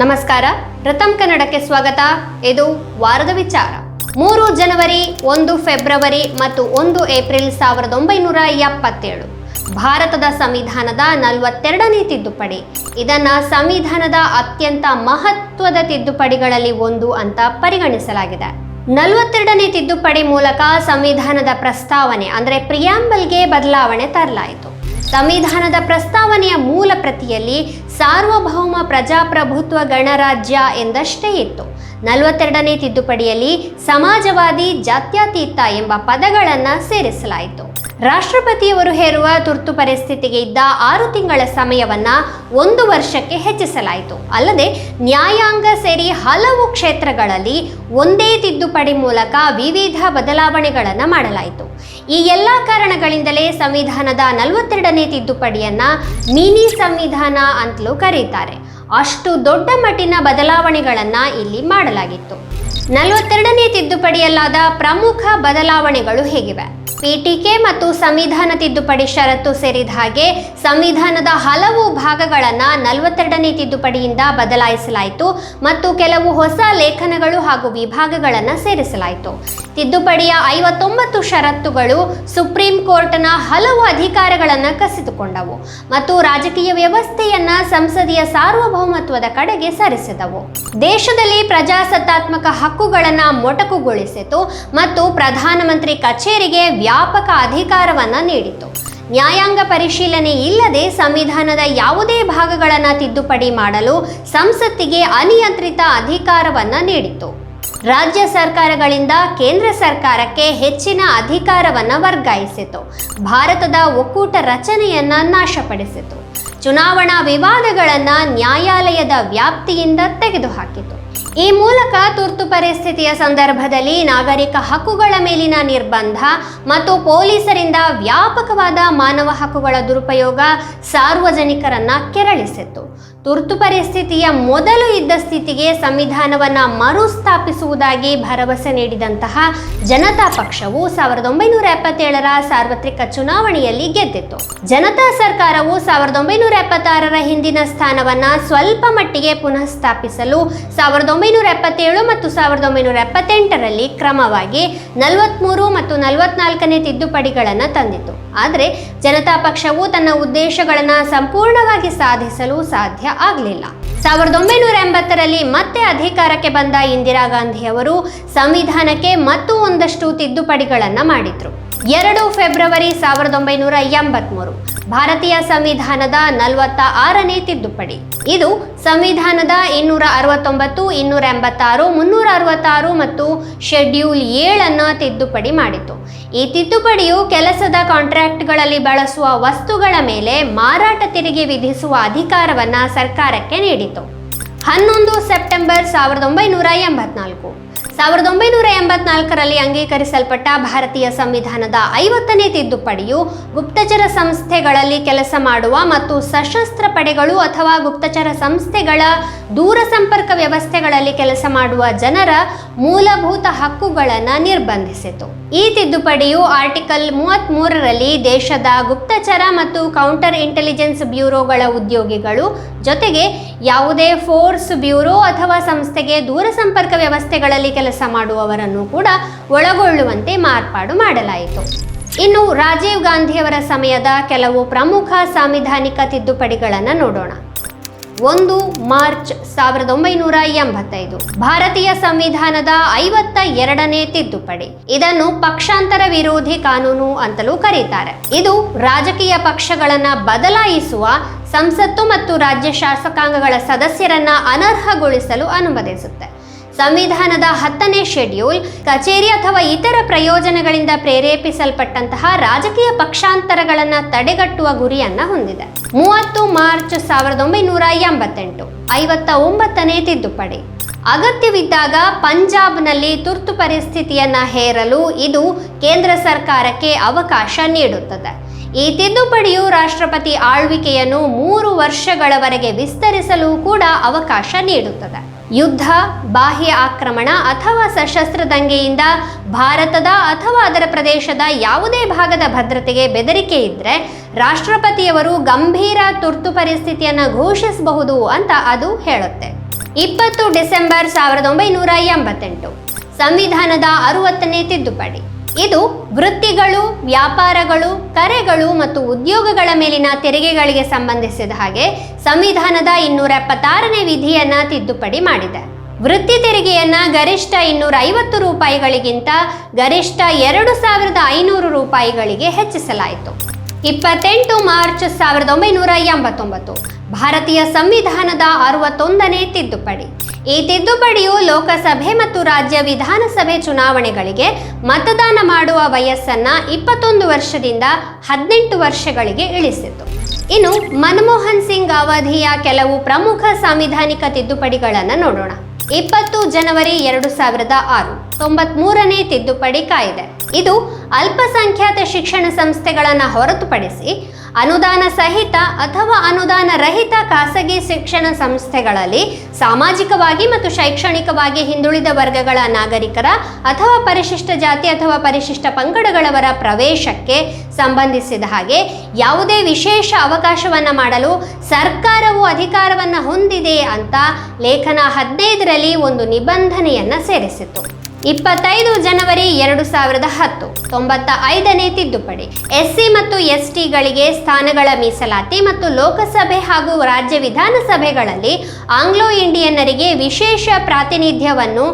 ನಮಸ್ಕಾರ. ರತಂ ಕನ್ನಡಕ್ಕೆ ಸ್ವಾಗತ. ಇದು ವಾರದ ವಿಚಾರ. ಮೂರು ಜನವರಿ, ಒಂದು ಫೆಬ್ರವರಿ ಮತ್ತು ಒಂದು ಏಪ್ರಿಲ್ ಸಾವಿರದ ಒಂಬೈನೂರ ಎಪ್ಪತ್ತೇಳು. ಭಾರತದ ಸಂವಿಧಾನದ ನಲವತ್ತೆರಡನೇ ತಿದ್ದುಪಡಿ. ಇದನ್ನ ಸಂವಿಧಾನದ ಅತ್ಯಂತ ಮಹತ್ವದ ತಿದ್ದುಪಡಿಗಳಲ್ಲಿ ಒಂದು ಅಂತ ಪರಿಗಣಿಸಲಾಗಿದೆ. ನಲವತ್ತೆರಡನೇ ತಿದ್ದುಪಡಿ ಮೂಲಕ ಸಂವಿಧಾನದ ಪ್ರಸ್ತಾವನೆ, ಅಂದರೆ ಪ್ರಿಯಾಂಬಲ್ಗೆ ಬದಲಾವಣೆ ತರಲಾಯಿತು. ಸಂವಿಧಾನದ ಪ್ರಸ್ತಾವನೆಯ ಮೂಲ ಪ್ರತಿಯಲ್ಲಿ ಸಾರ್ವಭೌಮ ಪ್ರಜಾಪ್ರಭುತ್ವ ಗಣರಾಜ್ಯ ಎಂದಷ್ಟೇ ಇತ್ತು. ನಲವತ್ತೆರಡನೇ ತಿದ್ದುಪಡಿಯಲ್ಲಿ ಸಮಾಜವಾದಿ ಜಾತ್ಯತೀತ ಎಂಬ ಪದಗಳನ್ನು ಸೇರಿಸಲಾಯಿತು. ರಾಷ್ಟ್ರಪತಿಯವರು ಹೇರುವ ತುರ್ತು ಪರಿಸ್ಥಿತಿಗೆ ಇದ್ದ ಆರು ತಿಂಗಳ ಸಮಯವನ್ನ ಒಂದು ವರ್ಷಕ್ಕೆ ಹೆಚ್ಚಿಸಲಾಯಿತು. ಅಲ್ಲದೆ ನ್ಯಾಯಾಂಗ ಸೇರಿ ಹಲವು ಕ್ಷೇತ್ರಗಳಲ್ಲಿ ಒಂದೇ ತಿದ್ದುಪಡಿ ಮೂಲಕ ವಿವಿಧ ಬದಲಾವಣೆಗಳನ್ನು ಮಾಡಲಾಯಿತು. ಈ ಎಲ್ಲ ಕಾರಣಗಳಿಂದಲೇ ಸಂವಿಧಾನದ ನಲವತ್ತೆರಡನೇ ತಿದ್ದುಪಡಿಯನ್ನ ಮಿನಿ ಸಂವಿಧಾನ ಅಂತಲೂ ಕರೀತಾರೆ ಅಷ್ಟು ದೊಡ್ಡ ಮಟ್ಟಿನ ಬದಲಾವಣೆಗಳನ್ನು ಇಲ್ಲಿ ಮಾಡಲಾಗಿತ್ತು. ನಲವತ್ತೆರಡನೇ ತಿದ್ದುಪಡಿಯಲ್ಲಾದ ಪ್ರಮುಖ ಬದಲಾವಣೆಗಳು ಹೇಗಿವೆ? ಪಿಟಿಕೆ ಮತ್ತು ಸಂವಿಧಾನ ತಿದ್ದುಪಡಿ ಷರತ್ತು ಸೇರಿದ ಹಾಗೆ ಸಂವಿಧಾನದ ಹಲವು ಭಾಗಗಳನ್ನು ನಲವತ್ತೆರಡನೇ ತಿದ್ದುಪಡಿಯಿಂದ ಬದಲಾಯಿಸಲಾಯಿತು ಮತ್ತು ಕೆಲವು ಹೊಸ ಲೇಖನಗಳು ಹಾಗೂ ವಿಭಾಗಗಳನ್ನು ಸೇರಿಸಲಾಯಿತು. ತಿದ್ದುಪಡಿಯ ಐವತ್ತೊಂಬತ್ತು ಷರತ್ತುಗಳು ಸುಪ್ರೀಂ ಕೋರ್ಟ್ನ ಹಲವು ಅಧಿಕಾರಗಳನ್ನು ಕಸಿದುಕೊಂಡವು ಮತ್ತು ರಾಜಕೀಯ ವ್ಯವಸ್ಥೆಯನ್ನು ಸಂಸದೀಯ ಸಾರ್ವಭೌಮತ್ವದ ಕಡೆಗೆ ಸರಿಸಿದವು. ದೇಶದಲ್ಲಿ ಪ್ರಜಾಸತ್ತಾತ್ಮಕ ಹಕ್ಕುಗಳನ್ನು ಮೊಟಕುಗೊಳಿಸಿತು ಮತ್ತು ಪ್ರಧಾನಮಂತ್ರಿ ಕಚೇರಿಗೆ ವ್ಯಾಪಕ ಅಧಿಕಾರವನ್ನು ನೀಡಿತು ನ್ಯಾಯಾಂಗ ಪರಿಶೀಲನೆ ಇಲ್ಲದೆ ಸಂವಿಧಾನದ ಯಾವುದೇ ಭಾಗಗಳನ್ನು ತಿದ್ದುಪಡಿ ಮಾಡಲು ಸಂಸತ್ತಿಗೆ ಅನಿಯಂತ್ರಿತ ಅಧಿಕಾರವನ್ನು ನೀಡಿತು ರಾಜ್ಯ ಸರ್ಕಾರಗಳಿಂದ ಕೇಂದ್ರ ಸರ್ಕಾರಕ್ಕೆ ಹೆಚ್ಚಿನ ಅಧಿಕಾರವನ್ನು ವರ್ಗಾಯಿಸಿತು. ಭಾರತದ ಒಕ್ಕೂಟ ರಚನೆಯನ್ನ ನಾಶಪಡಿಸಿತು. ಚುನಾವಣಾ ವಿವಾದಗಳನ್ನು ನ್ಯಾಯಾಲಯದ ವ್ಯಾಪ್ತಿಯಿಂದ ತೆಗೆದುಹಾಕಿತು. ಈ ಮೂಲಕ ತುರ್ತು ಪರಿಸ್ಥಿತಿಯ ಸಂದರ್ಭದಲ್ಲಿ ನಾಗರಿಕ ಹಕ್ಕುಗಳ ಮೇಲಿನ ನಿರ್ಬಂಧ ಮತ್ತು ಪೊಲೀಸರಿಂದ ವ್ಯಾಪಕವಾದ ಮಾನವ ಹಕ್ಕುಗಳ ದುರುಪಯೋಗ ಸಾರ್ವಜನಿಕರನ್ನ ಕೆರಳಿಸಿತ್ತು. ತುರ್ತು ಪರಿಸ್ಥಿತಿಯ ಮೊದಲು ಇದ್ದ ಸ್ಥಿತಿಗೆ ಸಂವಿಧಾನವನ್ನು ಮರುಸ್ಥಾಪಿಸುವುದಾಗಿ ಭರವಸೆ ನೀಡಿದಂತಹ ಜನತಾ ಪಕ್ಷವು ಸಾವಿರದ ಒಂಬೈನೂರ ಎಪ್ಪತ್ತೇಳರ ಸಾರ್ವತ್ರಿಕ ಚುನಾವಣೆಯಲ್ಲಿ ಗೆದ್ದಿತ್ತು. ಜನತಾ ಸರ್ಕಾರವು ಸಾವಿರದ ಒಂಬೈನೂರ ಎಪ್ಪತ್ತಾರರ ಹಿಂದಿನ ಸ್ಥಾನವನ್ನ ಸ್ವಲ್ಪ ಮಟ್ಟಿಗೆ ಪುನಃ ಸ್ಥಾಪಿಸಲು ಸಾವಿರದ ಒಂಬೈನೂರ ಎಪ್ಪತ್ತೇಳು ಮತ್ತು ಸಾವಿರದ ಒಂಬೈನೂರ ಎಪ್ಪತ್ತೆಂಟರಲ್ಲಿ ಕ್ರಮವಾಗಿ ನಲವತ್ತ್ಮೂರು ಮತ್ತು ನಲವತ್ನಾಲ್ಕನೇ ತಿದ್ದುಪಡಿಗಳನ್ನು ತಂದಿತು ಆದರೆ ಜನತಾ ಪಕ್ಷವು ತನ್ನ ಉದ್ದೇಶಗಳನ್ನು ಸಂಪೂರ್ಣವಾಗಿ ಸಾಧಿಸಲು ಸಾಧ್ಯ ಆಗಲಿಲ್ಲ. ಸಾವಿರದ ಒಂಬೈನೂರ ಎಂಬತ್ತರಲ್ಲಿ ಮತ್ತೆ ಅಧಿಕಾರಕ್ಕೆ ಬಂದ ಇಂದಿರಾ ಗಾಂಧಿಯವರು ಸಂವಿಧಾನಕ್ಕೆ ಮತ್ತೂ ಒಂದಷ್ಟು ತಿದ್ದುಪಡಿಗಳನ್ನು ಮಾಡಿದ್ರು. ಎರಡು ಫೆಬ್ರವರಿ ಸಾವಿರದ ಒಂಬೈನೂರ ಎಂಬತ್ಮೂರು. ಭಾರತೀಯ ಸಂವಿಧಾನದ ನಲವತ್ತ ಆರನೇ ತಿದ್ದುಪಡಿ. ಇದು ಸಂವಿಧಾನದ ಇನ್ನೂರ ಅರವತ್ತೊಂಬತ್ತು ಇನ್ನೂರ ಎಂಬತ್ತಾರು ಮುನ್ನೂರ ಅರವತ್ತಾರು ಮತ್ತು ಶೆಡ್ಯೂಲ್ ಏಳನ್ನು ತಿದ್ದುಪಡಿ ಮಾಡಿತು. ಈ ತಿದ್ದುಪಡಿಯು ಕೆಲಸದ ಕಾಂಟ್ರಾಕ್ಟ್ಗಳಲ್ಲಿ ಬಳಸುವ ವಸ್ತುಗಳ ಮೇಲೆ ಮಾರಾಟ ತೆರಿಗೆ ವಿಧಿಸುವ ಅಧಿಕಾರವನ್ನು ಸರ್ಕಾರಕ್ಕೆ ನೀಡಿತು. ಹನ್ನೊಂದು ಸೆಪ್ಟೆಂಬರ್ ಸಾವಿರದ ಒಂಬೈನೂರ ಎಂಬತ್ನಾಲ್ಕು. ಸಾವಿರದ ಒಂಬೈನೂರ ಎಂಬತ್ನಾಲ್ಕರಲ್ಲಿ ಅಂಗೀಕರಿಸಲ್ಪಟ್ಟ ಭಾರತೀಯ ಸಂವಿಧಾನದ ಐವತ್ತನೇ ತಿದ್ದುಪಡಿಯು ಗುಪ್ತಚರ ಸಂಸ್ಥೆಗಳಲ್ಲಿ ಕೆಲಸ ಮಾಡುವ ಮತ್ತು ಸಶಸ್ತ್ರ ಪಡೆಗಳು ಅಥವಾ ಗುಪ್ತಚರ ಸಂಸ್ಥೆಗಳ ದೂರ ಸಂಪರ್ಕ ವ್ಯವಸ್ಥೆಗಳಲ್ಲಿ ಕೆಲಸ ಮಾಡುವ ಜನರ ಮೂಲಭೂತ ಹಕ್ಕುಗಳನ್ನು ನಿರ್ಬಂಧಿಸಿತು. ಈ ತಿದ್ದುಪಡಿಯು ಆರ್ಟಿಕಲ್ ಮೂವತ್ತ್ ಮೂರರಲ್ಲಿ ದೇಶದ ಗುಪ್ತಚರ ಮತ್ತು ಕೌಂಟರ್ ಇಂಟೆಲಿಜೆನ್ಸ್ ಬ್ಯೂರೋಗಳ ಉದ್ಯೋಗಿಗಳು ಜೊತೆಗೆ ಯಾವುದೇ ಫೋರ್ಸ್ ಬ್ಯೂರೋ ಅಥವಾ ಸಂಸ್ಥೆಗೆ ದೂರಸಂಪರ್ಕ ವ್ಯವಸ್ಥೆಗಳಲ್ಲಿ ಕೆಲಸ ಮಾಡುವವರನ್ನು ಕೂಡ ಒಳಗೊಳ್ಳುವಂತೆ ಮಾರ್ಪಾಡು ಮಾಡಲಾಯಿತು. ಇನ್ನು ರಾಜೀವ್ ಗಾಂಧಿಯವರ ಸಮಯದ ಕೆಲವು ಪ್ರಮುಖ ಸಾಂವಿಧಾನಿಕ ತಿದ್ದುಪಡಿಗಳನ್ನು ನೋಡೋಣ. ಒಂದು ಮಾರ್ಚ್ ಸಾವಿರದ ಒಂಬೈನೂರ ಎಂಬತ್ತೈದು. ಭಾರತೀಯ ಸಂವಿಧಾನದ ಐವತ್ತ ಎರಡನೇ ತಿದ್ದುಪಡಿ. ಇದನ್ನು ಪಕ್ಷಾಂತರ ವಿರೋಧಿ ಕಾನೂನು ಅಂತಲೂ ಕರೀತಾರೆ. ಇದು ರಾಜಕೀಯ ಪಕ್ಷಗಳನ್ನ ಬದಲಾಯಿಸುವ ಸಂಸತ್ತು ಮತ್ತು ರಾಜ್ಯ ಶಾಸಕಾಂಗಗಳ ಸದಸ್ಯರನ್ನ ಅನರ್ಹಗೊಳಿಸಲು ಅನುಮತಿಸುತ್ತೆ. ಸಂವಿಧಾನದ ಹತ್ತನೇ ಶೆಡ್ಯೂಲ್, ಕಚೇರಿ ಅಥವಾ ಇತರ ಪ್ರಯೋಜನಗಳಿಂದ ಪ್ರೇರೇಪಿಸಲ್ಪಟ್ಟಂತಹ ರಾಜಕೀಯ ಪಕ್ಷಾಂತರಗಳನ್ನು ತಡೆಗಟ್ಟುವ ಗುರಿಯನ್ನ ಹೊಂದಿದೆ. ಮೂವತ್ತು ಮಾರ್ಚ್ ಸಾವಿರದ ಒಂಬೈನೂರ ಎಂಬತ್ತೆಂಟು, ಐವತ್ತ ಒಂಬತ್ತನೇ ತಿದ್ದುಪಡಿ. ಅಗತ್ಯವಿದ್ದಾಗ ಪಂಜಾಬ್ನಲ್ಲಿ ತುರ್ತು ಪರಿಸ್ಥಿತಿಯನ್ನ ಹೇರಲು ಇದು ಕೇಂದ್ರ ಸರ್ಕಾರಕ್ಕೆ ಅವಕಾಶ ನೀಡುತ್ತದೆ. ಈ ತಿದ್ದುಪಡಿಯು ರಾಷ್ಟ್ರಪತಿ ಆಳ್ವಿಕೆಯನ್ನು ಮೂರು ವರ್ಷಗಳವರೆಗೆ ವಿಸ್ತರಿಸಲು ಕೂಡ ಅವಕಾಶ ನೀಡುತ್ತದೆ. ಯುದ್ಧ, ಬಾಹ್ಯ ಆಕ್ರಮಣ ಅಥವಾ ಸಶಸ್ತ್ರ ದಂಗೆಯಿಂದ ಭಾರತದ ಅಥವಾ ಅದರ ಪ್ರದೇಶದ ಯಾವುದೇ ಭಾಗದ ಭದ್ರತೆಗೆ ಬೆದರಿಕೆ ಇದ್ದರೆ ರಾಷ್ಟ್ರಪತಿಯವರು ಗಂಭೀರ ತುರ್ತು ಪರಿಸ್ಥಿತಿಯನ್ನು ಘೋಷಿಸಬಹುದು ಅಂತ ಅದು ಹೇಳುತ್ತೆ. ಇಪ್ಪತ್ತು ಡಿಸೆಂಬರ್ ಸಾವಿರದ ಒಂಬೈನೂರ ಎಂಬತ್ತೆಂಟು, ಸಂವಿಧಾನದ ಅರುವತ್ತನೇ ತಿದ್ದುಪಡಿ. ಇದು ವೃತ್ತಿಗಳು, ವ್ಯಾಪಾರಗಳು, ಕರೆಗಳು ಮತ್ತು ಉದ್ಯೋಗಗಳ ಮೇಲಿನ ತೆರಿಗೆಗಳಿಗೆ ಸಂಬಂಧಿಸಿದ ಹಾಗೆ ಸಂವಿಧಾನದ ಇನ್ನೂರ ಎಪ್ಪತ್ತಾರನೇ ವಿಧಿಯನ್ನ ತಿದ್ದುಪಡಿ ಮಾಡಿದೆ. ವೃತ್ತಿ ತೆರಿಗೆಯನ್ನ ಗರಿಷ್ಠ ಇನ್ನೂರ ಐವತ್ತು ರೂಪಾಯಿಗಳಿಗಿಂತ ಗರಿಷ್ಠ ಎರಡು ಸಾವಿರದ ಐನೂರು ರೂಪಾಯಿಗಳಿಗೆ ಹೆಚ್ಚಿಸಲಾಯಿತು. ಇಪ್ಪತ್ತೆಂಟು ಮಾರ್ಚ್ ಸಾವಿರದ ಒಂಬೈನೂರ ಎಂಬತ್ತೊಂಬತ್ತು, ಭಾರತೀಯ ಸಂವಿಧಾನದ ಅರವತ್ತೊಂದನೇ ತಿದ್ದುಪಡಿ. ಈ ತಿದ್ದುಪಡಿಯು ಲೋಕಸಭೆ ಮತ್ತು ರಾಜ್ಯ ವಿಧಾನಸಭೆ ಚುನಾವಣೆಗಳಿಗೆ ಮತದಾನ ಮಾಡುವ ವಯಸ್ಸನ್ನ ಇಪ್ಪತ್ತೊಂದು ವರ್ಷದಿಂದ ಹದಿನೆಂಟು ವರ್ಷಗಳಿಗೆ ಇಳಿಸಿತು. ಇನ್ನು ಮನಮೋಹನ್ ಸಿಂಗ್ ಅವಧಿಯ ಕೆಲವು ಪ್ರಮುಖ ಸಾಂವಿಧಾನಿಕ ತಿದ್ದುಪಡಿಗಳನ್ನು ನೋಡೋಣ. ಇಪ್ಪತ್ತು ಜನವರಿ ಎರಡು ಸಾವಿರದ ಆರು, ತೊಂಬತ್ಮೂರನೇ ತಿದ್ದುಪಡಿ ಕಾಯ್ದೆ. ಇದು ಅಲ್ಪಸಂಖ್ಯಾತ ಶಿಕ್ಷಣ ಸಂಸ್ಥೆಗಳನ್ನು ಹೊರತುಪಡಿಸಿ ಅನುದಾನ ಸಹಿತ ಅಥವಾ ಅನುದಾನ ರಹಿತ ಖಾಸಗಿ ಶಿಕ್ಷಣ ಸಂಸ್ಥೆಗಳಲ್ಲಿ ಸಾಮಾಜಿಕವಾಗಿ ಮತ್ತು ಶೈಕ್ಷಣಿಕವಾಗಿ ಹಿಂದುಳಿದ ವರ್ಗಗಳ ನಾಗರಿಕರ ಅಥವಾ ಪರಿಶಿಷ್ಟ ಜಾತಿ ಅಥವಾ ಪರಿಶಿಷ್ಟ ಪಂಗಡಗಳವರ ಪ್ರವೇಶಕ್ಕೆ ಸಂಬಂಧಿಸಿದ ಹಾಗೆ ಯಾವುದೇ ವಿಶೇಷ ಅವಕಾಶವನ್ನು ಮಾಡಲು ಸರ್ಕಾರವು ಅಧಿಕಾರವನ್ನು ಹೊಂದಿದೆ ಅಂತ ಲೇಖನ ಹದಿನೈದರಲ್ಲಿ ಒಂದು ನಿಬಂಧನೆಯನ್ನು ಸೇರಿಸಿತು ಇಪ್ಪತ್ತೈದು ಜನವರಿ ಎರಡು ಸಾವಿರದ ಹತ್ತು ತೊಂಬತ್ತ ಐದನೇ ತಿದ್ದುಪಡಿ. ಎಸ್ಸಿ ಮತ್ತು ಎಸ್ ಟಿಗಳಿಗೆ ಸ್ಥಾನಗಳ ಮೀಸಲಾತಿ ಮತ್ತು ಲೋಕಸಭೆ ಹಾಗೂ ರಾಜ್ಯ ವಿಧಾನಸಭೆಗಳಲ್ಲಿ ಆಂಗ್ಲೋ ಇಂಡಿಯನ್ನರಿಗೆ ವಿಶೇಷ ಪ್ರಾತಿನಿಧ್ಯವನ್ನು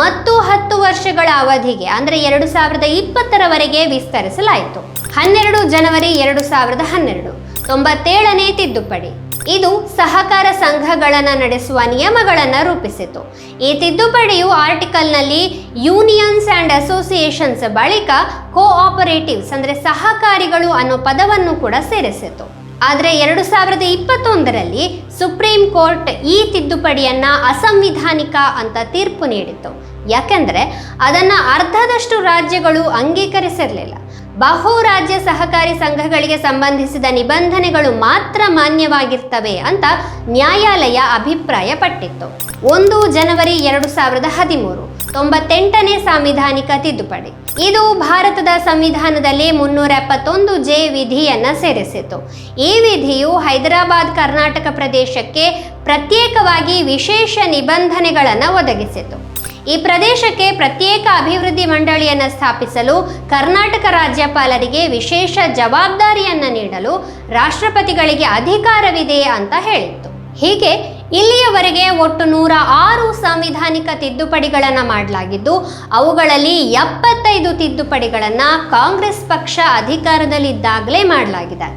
ಮತ್ತು ಹತ್ತು ವರ್ಷಗಳ ಅವಧಿಗೆ, ಅಂದರೆ ಎರಡು ಸಾವಿರದ ಇಪ್ಪತ್ತರವರೆಗೆ ವಿಸ್ತರಿಸಲಾಯಿತು. ಹನ್ನೆರಡು ಜನವರಿ ಎರಡು ಸಾವಿರದ ಹನ್ನೆರಡು, ತೊಂಬತ್ತೇಳನೇ ತಿದ್ದುಪಡಿ. ಇದು ಸಹಕಾರ ಸಂಘಗಳನ್ನು ನಡೆಸುವ ನಿಯಮಗಳನ್ನು ರೂಪಿಸಿತು. ಈ ತಿದ್ದುಪಡಿಯು ಆರ್ಟಿಕಲ್ನಲ್ಲಿ ಯೂನಿಯನ್ಸ್ ಆ್ಯಂಡ್ ಅಸೋಸಿಯೇಷನ್ಸ್ ಬಳಿಕ ಕೋಆಪರೇಟಿವ್ಸ್ ಅಂದರೆ ಸಹಕಾರಿಗಳು ಅನ್ನೋ ಪದವನ್ನು ಕೂಡ ಸೇರಿಸಿತು. ಆದರೆ ಎರಡು ಸಾವಿರದ ಇಪ್ಪತ್ತೊಂದರಲ್ಲಿ ಸುಪ್ರೀಂ ಕೋರ್ಟ್ ಈ ತಿದ್ದುಪಡಿಯನ್ನು ಅಸಂವಿಧಾನಿಕ ಅಂತ ತೀರ್ಪು ನೀಡಿತು ಯಾಕೆಂದರೆ ಅದನ್ನು ಅರ್ಧದಷ್ಟು ರಾಜ್ಯಗಳು ಅಂಗೀಕರಿಸಿರಲಿಲ್ಲ. ಬಹು ರಾಜ್ಯ ಸಹಕಾರಿ ಸಂಘಗಳಿಗೆ ಸಂಬಂಧಿಸಿದ ನಿಬಂಧನೆಗಳು ಮಾತ್ರ ಮಾನ್ಯವಾಗಿರ್ತವೆ ಅಂತ ನ್ಯಾಯಾಲಯ ಅಭಿಪ್ರಾಯಪಟ್ಟಿತ್ತು. ಒಂದು ಜನವರಿ ಎರಡು ಸಾವಿರದ ಹದಿಮೂರು, ತೊಂಬತ್ತೆಂಟನೇ ಸಾಂವಿಧಾನಿಕ ತಿದ್ದುಪಡಿ. ಇದು ಭಾರತದ ಸಂವಿಧಾನದಲ್ಲಿ ಮುನ್ನೂರ ಎಪ್ಪತ್ತೊಂದು ಜೆ ವಿಧಿಯನ್ನ ಸೇರಿಸಿತು. ಈ ವಿಧಿಯು ಹೈದರಾಬಾದ್, ಕರ್ನಾಟಕ ಪ್ರದೇಶಕ್ಕೆ ಪ್ರತ್ಯೇಕವಾಗಿ ವಿಶೇಷ ನಿಬಂಧನೆಗಳನ್ನು ಒದಗಿಸಿತು. ಈ ಪ್ರದೇಶಕ್ಕೆ ಪ್ರತ್ಯೇಕ ಅಭಿವೃದ್ಧಿ ಮಂಡಳಿಯನ್ನು ಸ್ಥಾಪಿಸಲು ಕರ್ನಾಟಕ ರಾಜ್ಯಪಾಲರಿಗೆ ವಿಶೇಷ ಜವಾಬ್ದಾರಿಯನ್ನು ನೀಡಲು ರಾಷ್ಟ್ರಪತಿಗಳಿಗೆ ಅಧಿಕಾರವಿದೆ ಅಂತ ಹೇಳಿತ್ತು. ಹೀಗೆ ಇಲ್ಲಿಯವರೆಗೆ ಒಟ್ಟು ನೂರ ಆರು ಸಾಂವಿಧಾನಿಕ ತಿದ್ದುಪಡಿಗಳನ್ನು ಮಾಡಲಾಗಿದ್ದು, ಅವುಗಳಲ್ಲಿ ಎಪ್ಪತ್ತೈದು ತಿದ್ದುಪಡಿಗಳನ್ನು ಕಾಂಗ್ರೆಸ್ ಪಕ್ಷ ಅಧಿಕಾರದಲ್ಲಿದ್ದಾಗಲೇ ಮಾಡಲಾಗಿದೆ.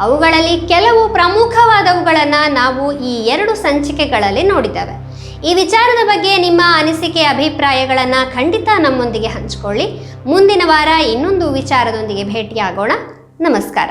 ಅವುಗಳಲ್ಲಿ ಕೆಲವು ಪ್ರಮುಖವಾದವುಗಳನ್ನು ನಾವು ಈ ಎರಡು ಸಂಚಿಕೆಗಳಲ್ಲಿ ನೋಡಿದ್ದೇವೆ. ಈ ವಿಚಾರದ ಬಗ್ಗೆ ನಿಮ್ಮ ಅನಿಸಿಕೆ, ಅಭಿಪ್ರಾಯಗಳನ್ನು ಖಂಡಿತ ನಮ್ಮೊಂದಿಗೆ ಹಂಚಿಕೊಳ್ಳಿ. ಮುಂದಿನ ವಾರ ಇನ್ನೊಂದು ವಿಚಾರದೊಂದಿಗೆ ಭೇಟಿಯಾಗೋಣ. ನಮಸ್ಕಾರ.